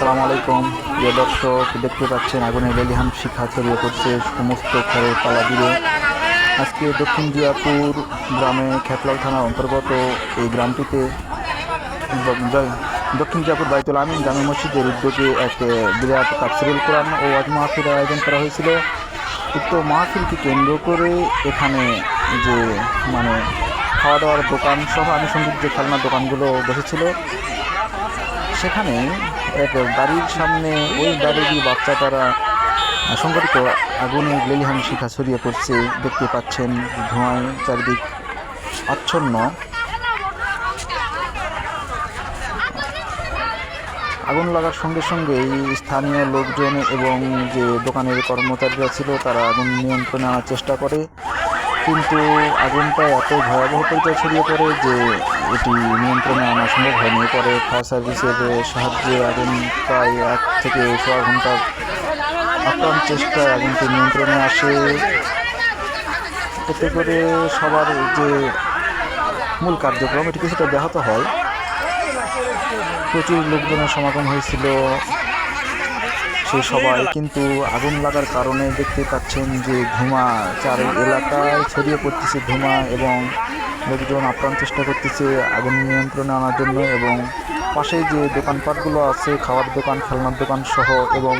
আসসালামু আলাইকুম। প্রিয় দর্শক, দেখতে পাচ্ছেন আগুনের লেলিহান শিখা ছড়িয়ে পড়ছে সমস্ত খেরের পালা দিয়ে। আজকে দক্ষিণ জিয়াপুর গ্রামে খেতলাল থানার অন্তর্গত এই গ্রামটিতে দক্ষিণ জিয়াপুর বাইতুল আমিন জামে মসজিদের উদ্যোগে এক বিরাট তাফসিরুল কোরআন ও আজ মাহফিলের আয়োজন করা হয়েছিল। উক্ত মাহফিলকে কেন্দ্র করে এখানে যে মানে খাওয়া দাওয়ার দোকান সহ আনুষঙ্গিক যে খেলনার দোকানগুলো বসেছিল, সেখানে এক বাড়ির সামনে ওই বাড়ির বাচ্চা তারা সংগঠিত আগুনে লেলিহান শিখা ছড়িয়ে পড়ছে। দেখতে পাচ্ছেন ধোঁয়ায় চারিদিক আচ্ছন্ন। আগুন লাগার সঙ্গে সঙ্গেই স্থানীয় লোকজন এবং যে দোকানের কর্মচারীরা ছিল, তারা আগুন নিয়ন্ত্রণে আনার চেষ্টা করে। কিন্তু আগুনটা এত ভয়াবহ ছড়িয়ে পড়ে যে এটি নিয়ন্ত্রণে আনা সম্ভব হয়নি। পরে ফায়ার সার্ভিসের সাহায্যে আগুন প্রায় এক থেকে সোয়া ঘণ্টার আপ্রাণ চেষ্টায় আগুনটি নিয়ন্ত্রণে আসে। এতে করে সবার যে মূল কার্যক্রম এটি কিছুটা ব্যাহত হয়। প্রচুর লোকজনের সমাগম হয়েছিল। সেই সবাই কিন্তু আগুন লাগার কারণে দেখতে পাচ্ছেন যে ধোঁয়া চার এলাকায় ছড়িয়ে পড়তেছে। ধোঁয়া এবং লোকজন আপ্রাণ চেষ্টা করতেছে আগুন নিয়ন্ত্রণে আনার জন্য এবং পাশে যে দোকানপাটগুলো আছে খাওয়ার দোকান, খেলনার দোকান সহ এবং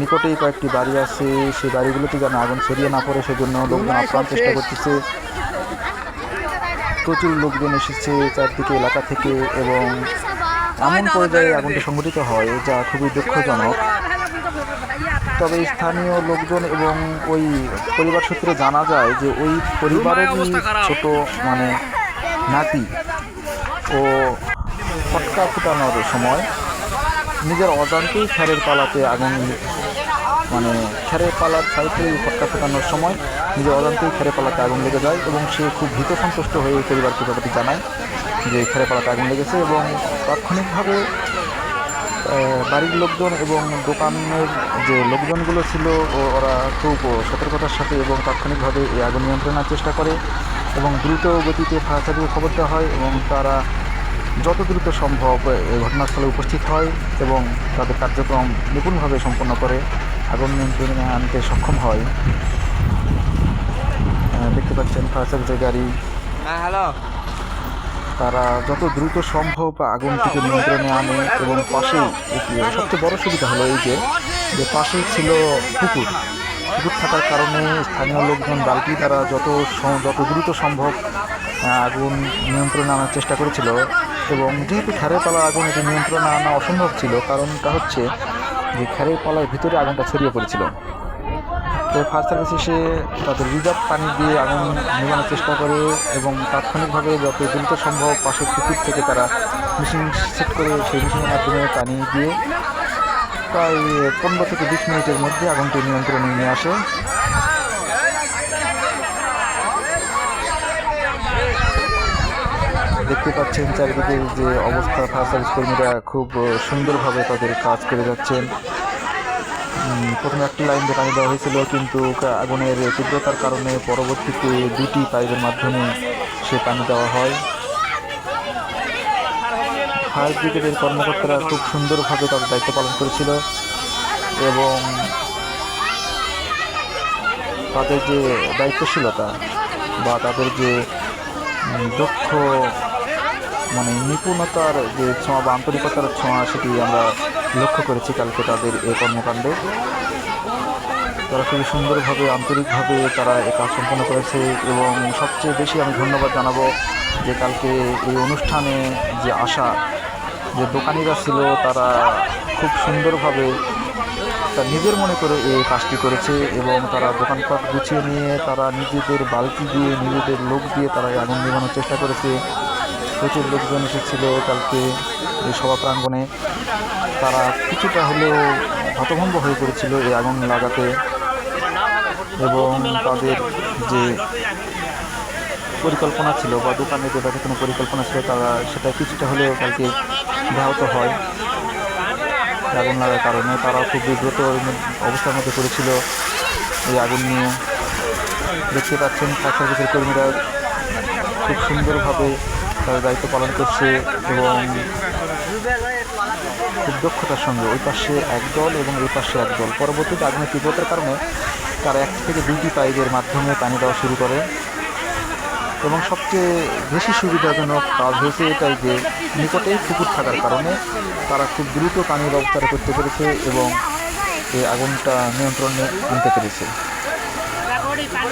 নিকটেই কয়েকটি বাড়ি আছে, সেই বাড়িগুলোতে যেন আগুন ছড়িয়ে না পড়ে সেজন্য লোকজন আপ্রাণ চেষ্টা করতেছে। প্রচুর লোকজন এসেছে চারদিকে এলাকা থেকে এবং এমন পর্যায়ে আগুনটি সংঘটিত হয়, যা খুবই দুঃখজনক। তবে স্থানীয় লোকজন এবং ওই পরিবার সূত্রে জানা যায় যে ওই পরিবারেরই ছোট মানে নাতি ও ফটকা ফুটানোর সময় নিজের অজান্তেই খ্যারের পালাতে আগুন মানে খ্যারের পালার সাইডে ফটকা ফোটানোর সময় নিজের অজান্তেই খ্যারে পালাতে আগুন লেগে যায় এবং সে খুব ভীত সন্তুষ্ট হয়ে পরিবারকে ব্যাপারটি জানায় যে খ্যারে পালাতে আগুন লেগেছে এবং তাৎক্ষণিকভাবে বাড়ির লোকজন এবং দোকানের যে লোকজনগুলো ছিল ওরা খুব সতর্কতার সাথে এবং তাৎক্ষণিকভাবে এই আগুন নিয়ন্ত্রণের চেষ্টা করে এবং দ্রুত গতিতে ফায়ার সার্ভিসে খবর দেওয়া হয় এবং তারা যত দ্রুত সম্ভব এই ঘটনাস্থলে উপস্থিত হয় এবং তাদের কার্যক্রম নিপুণভাবে সম্পন্ন করে, আগুন নিয়ন্ত্রণে আনতে সক্ষম হয়। দেখতে পাচ্ছেন ফায়ার সার্ভিসের গাড়ি। হ্যাঁ হ্যালো। তারা যত দ্রুত সম্ভব আগুনটিকে নিয়ন্ত্রণে আনে এবং পাশেই সবচেয়ে বড় সুবিধা হলো এই যে যে পাশেই ছিল পুকুর। পুকুর থাকার কারণে স্থানীয় লোকজন বালতি তারা যত যত দ্রুত সম্ভব আগুন নিয়ন্ত্রণে আনার চেষ্টা করেছিল এবং যেহেতু খ্যারের পালা আগুন এটি নিয়ন্ত্রণে আনা অসম্ভব ছিল, কারণটা হচ্ছে যে খ্যারের পালার ভিতরে আগুনটা ছড়িয়ে পড়েছিল। তো ফায়ার সার্ভিস এসে তাদের রিজার্ভ পানি দিয়ে আগুন নেভানোর চেষ্টা করে এবং তাৎক্ষণিকভাবে যত দ্রুত সম্ভব পাশের পুকুর থেকে তারা মেশিন সেট করে সেই মেশিনের মাধ্যমে পানি দিয়ে প্রায় পনেরো থেকে বিশ মিনিটের মধ্যে আগুনটি নিয়ন্ত্রণে নিয়ে আসে। দেখতে পাচ্ছেন চারিদিকে যে অবস্থা ফায়ার সার্ভিস কর্মীরা খুব সুন্দরভাবে তাদের কাজ করে যাচ্ছেন। প্রথমে একটি লাইন দিয়ে পানি দেওয়া হয়েছিল, কিন্তু আগুনের তীব্রতার কারণে পরবর্তীতে দুটি পাইপের মাধ্যমে সে পানি দেওয়া হয়। ফায়ার ব্রিগেডের কর্মকর্তারা খুব সুন্দরভাবে তাদের দায়িত্ব পালন করেছিল এবং তাদের যে দায়িত্বশীলতা বা তাদের যে দক্ষ মানে নিপুণতার যে ছোঁয়া বা আন্তরিকতার ছোঁয়া, সেটি আমরা লক্ষ্য করেছি কালকে তাদের এ কর্মকাণ্ডে। তারা খুবই সুন্দরভাবে, আন্তরিকভাবে তারা এ কাজ সম্পন্ন করেছে এবং সবচেয়ে বেশি আমি ধন্যবাদ জানাব যে কালকে এই অনুষ্ঠানে যে আসা যে দোকানিরা ছিল, তারা খুব সুন্দরভাবে তার নিজের মনে করে এই কাজটি করেছে এবং তারা দোকানপাট গুছিয়ে নিয়ে তারা নিজেদের বালতি দিয়ে, নিজেদের লোক দিয়ে তারা আগুন নেভানোর চেষ্টা করেছে। প্রচুর লোকজন এসেছিল কালকে। এই সভা প্রাঙ্গণে তারা কিছুটা হলেও হতভম্ব হয়ে পড়েছিল এই আগুন লাগাতে এবং তাদের যে পরিকল্পনা ছিল বা দোকানে যে তাদের কোনো পরিকল্পনা ছিল, তারা সেটা কিছুটা হলেও কালকে ব্যাহত হয় আগুন লাগার কারণে। তারা খুব বিব্রত অবস্থার মধ্যে পড়েছিল। এই আগুন নিয়ে দেখতে পাচ্ছেন ফায়ার কর্মীরা খুব সুন্দরভাবে তাদের দায়িত্ব পালন করছে এবং খুব দক্ষতার সঙ্গে ওই পাশে এক দল এবং এই পাশে এক দল। পরবর্তীতে আগুনের তীব্রতার কারণে তারা এক থেকে দুইটি পাইপের মাধ্যমে পানি দেওয়া শুরু করে। এবং সবচেয়ে বেশি সুবিধাজনক কাজ হয়েছে এটাই যে নিকটেই পুকুর থাকার কারণে তারা খুব দ্রুত পানির ব্যবস্থা করতে পেরেছে এবং এই আগুনটা নিয়ন্ত্রণে আনতে পেরেছে।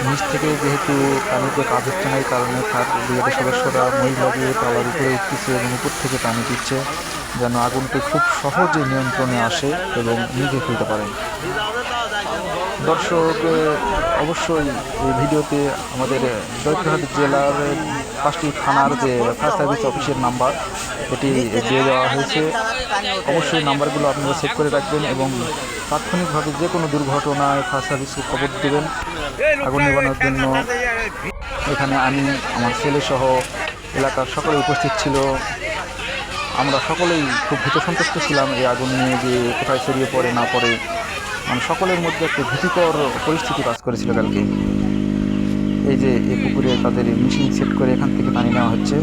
নিচ থেকে যেহেতু পানিতে কাজ হচ্ছে না, এই কারণে তার ব্রিগেডের সদস্যরা মহিলা দিয়ে তালার উপরে উঠতেছে এবং উপর থেকে পানি দিচ্ছে, যেন আগুনটি খুব সহজে নিয়ন্ত্রণে আসে এবং নিভে ফেলতে পারেন। দর্শক অবশ্যই এই ভিডিওতে আমাদের জয়পুরহাট জেলার পাঁচটি থানার যে ফায়ার সার্ভিস অফিসের নাম্বার এটি দিয়ে দেওয়া হয়েছে। অবশ্যই নাম্বারগুলো আপনারা সেভ করে রাখবেন এবং তাৎক্ষণিকভাবে যে কোনো দুর্ঘটনায় ফায়ার সার্ভিসকে খবর দেবেন। আগুন নেবানোর জন্য এখানে আমি, আমার ছেলে সহ এলাকার সকলে উপস্থিত ছিল। আমরা সকলেই খুব ভীত সন্তুষ্ট ছিলাম এই আগুন নিয়ে যে কোথায় ছড়িয়ে পড়ে না পড়ে। মানে সকলের মধ্যে একটা ভীতিকর পরিস্থিতি কাজ করেছিল কালকে। এই যে এই পুকুরে তাদের মেশিন সেট করে এখান থেকে পানি নেওয়া হচ্ছে।